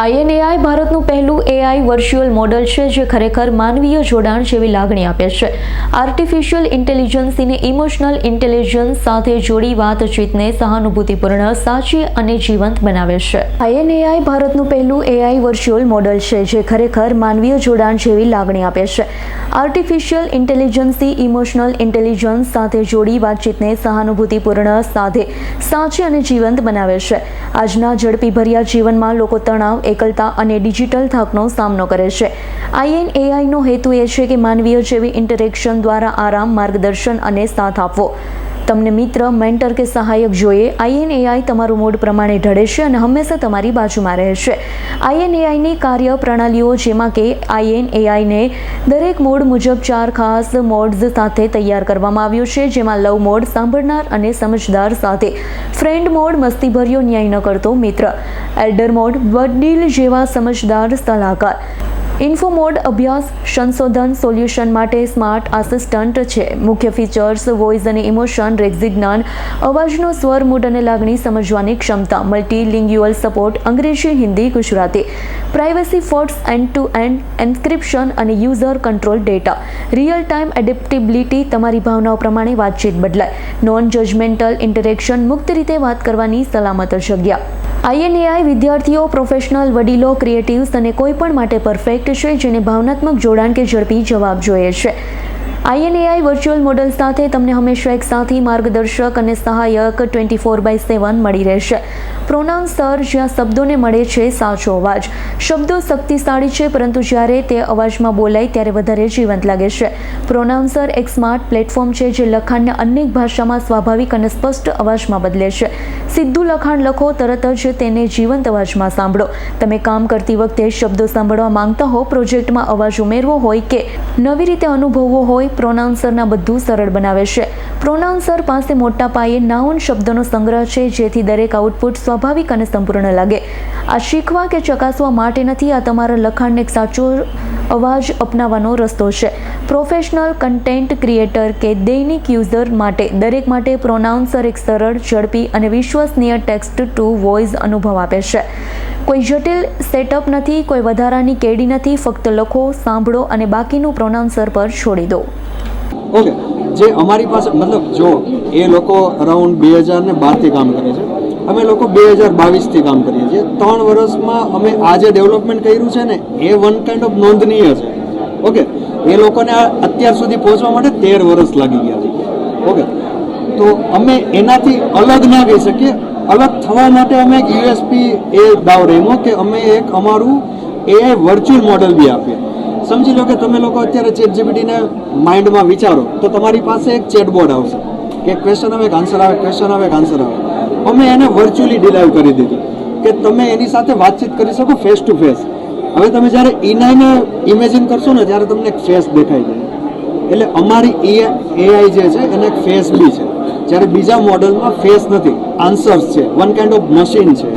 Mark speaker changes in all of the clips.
Speaker 1: આઈએનએઆઈ ભારતનું પહેલું AI virtual model છે, જે ખરેખર માનવીય જોડાણ જેવી લાગણી આપે છે. આર્ટિફિશિયલ ઇન્ટેલિજન્સીને ઇમોશનલ ઇન્ટેલિજન્સ સાથે જોડી વાતચીતને સહાનુભૂતિપૂર્ણ, સાચી અને જીવંત બનાવે છે. આઈએનએઆઈ ભારતનું પહેલું એઆઈ વર્ચ્યુઅલ મોડલ છે, જે ખરેખર માનવીય જોડાણ જેવી લાગણી આપે છે. આર્ટિફિશિયલ ઇન્ટેલિજન્સી ઇમોશનલ ઇન્ટેલિજન્સ સાથે જોડી વાતચીતને સહાનુભૂતિપૂર્ણ સાથે સાચી અને જીવંત બનાવે છે. આજના ઝડપીભર્યા જીવનમાં લોકો તણાવ એકલતા અને ડિજિટલ થાકનો સામનો કરે છે. આઈએનએઆઈનો હેતુ એ છે કે માનવીય જેવી ઇન્ટરેક્શન દ્વારા આરામ, માર્ગદર્શન અને સાથ આપવો. તમને મિત્ર મેન્ટર કે સહાયક જોઈએ આઈએનએઆઈ તમારું મૂડ પ્રમાણે ઢળે છે અને હંમેશા તમારી બાજુમાં રહેશે આઈએનએઆઈની કાર્ય પ્રણાલીઓ જેમાં કે આઈએનએઆઈને દરેક મોડ મુજબ ચાર ખાસ મોડ્સ સાથે તૈયાર કરવામાં આવ્યું છે, જેમાં લવ મોડ સાંભળનાર અને સમજદાર સાથે, ફ્રેન્ડ મોડ મસ્તીભર્યો ન્યાય ન કરતો મિત્ર, એલ્ડર મોડ વડીલ જેવા સમજદાર સલાહકાર ઇન્ફો મોડ અભ્યાસ સંશોધન સોલ્યુશન માટે સ્માર્ટ આસિસ્ટન્ટ છે. મુખ્ય ફીચર્સ વોઇસ અને ઇમોશન રેક્ઝિજ્ઞાન અવાજનો સ્વર મૂડ અને લાગણી સમજવાની ક્ષમતા મલ્ટીલિંગ્યુઅલ સપોર્ટ અંગ્રેજી, Hindi, Gujarati privacy forts end to end encryption અને user control data real time adaptability તમારી ભાવનાઓ પ્રમાણે વાતચીત બદલાય. નોન જજમેન્ટલ ઇન્ટરેક્શન મુક્ત રીતે વાત કરવાની સલામત જગ્યા. આઈએનએઆઈ વિદ્યાર્થીઓ, પ્રોફેશનલ વડીલો, ક્રિએટિવ્સ અને કોઈ પણ માટે પરફેક્ટ છે જેને ભાવનાત્મક જોડાણ કે ઝડપી જવાબ જોઈએ છે. આઈએનએઆઈ વર્ચ્યુઅલ મોડલ સાથે તમને હંમેશા એક સાથી, માર્ગદર્શક અને સહાયક ટ્વેન્ટી ફોર બાય સેવન મળી રહેશે. પ્રોનાઉન્સર જ્યાં શબ્દોને મળે છે સાચો અવાજ. શબ્દો શક્તિશાળી છે, પરંતુ જ્યારે તે અવાજમાં બોલાય ત્યારે વધારે જીવંત લાગે છે. પ્રોનાઉન્સર એક સ્માર્ટ પ્લેટફોર્મ છે જે લખાણને અનેક ભાષામાં સ્વાભાવિક અને સ્પષ્ટ અવાજમાં બદલે છે. સીધું લખાણ લખો, તરત જ તેને જીવંત અવાજમાં સાંભળો. તમે કામ કરતી વખતે શબ્દો સાંભળવા માંગતા હો, પ્રોજેક્ટમાં અવાજ ઉમેરવો હોય કે નવી રીતે અનુભવવો હોય પ્રોનાઉન્સરના બધું સરળ બનાવે છે. પ્રોનાઉન્સર પાસે મોટા પાયે નાઉન શબ્દોનો સંગ્રહ છે, જેથી દરેક આઉટપુટ સ્વાભાવિક અને સંપૂર્ણ લાગે. આ શીખવા કે ચકાસવા માટે નથી, આ તમારા લખાણને એક સાચો અવાજ અપનાવવાનો રસ્તો છે. પ્રોફેશનલ કન્ટેન્ટ ક્રિએટર કે દૈનિક યુઝર માટે, દરેક માટે પ્રોનાઉન્સર એક સરળ, ઝડપી અને વિશ્વસનીય ટેક્સ્ટ ટુ વોઇસ અનુભવ આપે છે. કોઈ જટિલ સેટઅપ નથી, કોઈ વધારાની કેડી નથી, ફક્ત લખો, સાંભળો અને બાકીનું પ્રોનાઉન્સર પર છોડી દો.
Speaker 2: ઓકે જે અમારી પાસે, મતલબ જો એ લોકો અરાઉન્ડ બે હજાર ને બારથી કામ કરે છે અમે લોકો બે હજાર બાવીસથી કામ કરીએ છીએ. ત્રણ વર્ષમાં અમે આ જે ડેવલપમેન્ટ કર્યું છે ને, એ વન કાઇન્ડ ઓફ નોંધનીય છે. ઓકે એ લોકોને અત્યાર સુધી પહોંચવા માટે તેર વર્ષ લાગી ગયા છે. ઓકે તો અમે એનાથી અલગ ના કહી શકીએ. અલગ થવા માટે અમે એક યુએસપી એ દાવ રેમો કે અમે એક અમારું એ વર્ચ્યુઅલ મોડલ બી આપીએ સમજી લો કે તમે લોકો અત્યારે ચેટ જીપીટીને માઇન્ડમાં વિચારો, તો તમારી પાસે એક ચેટબોર્ડ આવશે. કે ક્વેશ્ચન આવે આન્સર આવે ક્વેશ્ચન આવે આન્સર આવે. અમે એને વર્ચ્યુઅલી ડિલાઈવ કરી દીધું કે તમે એની સાથે વાતચીત કરી શકો ફેસ ટુ ફેસ હવે તમે જ્યારે ઈનાઈને ઇમેજિન કરશો ને, ત્યારે તમને એક ફેસ દેખાઈ જાય. એટલે અમારી એઆઈ જે છે, એને એક ફેસ બી છે. જ્યારે બીજા મોડલમાં ફેસ નથી આન્સર્સ છે વન કાઇન્ડ ઓફ મશીન છે.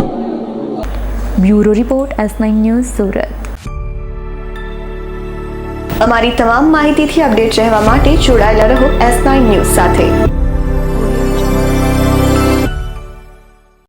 Speaker 1: Bureau report S nine news Surat.
Speaker 3: અમારી તમામ માહિતીથી અપડેટ રહેવા માટે જોડાયેલા રહો એસ નાઇન ન્યૂઝ સાથે.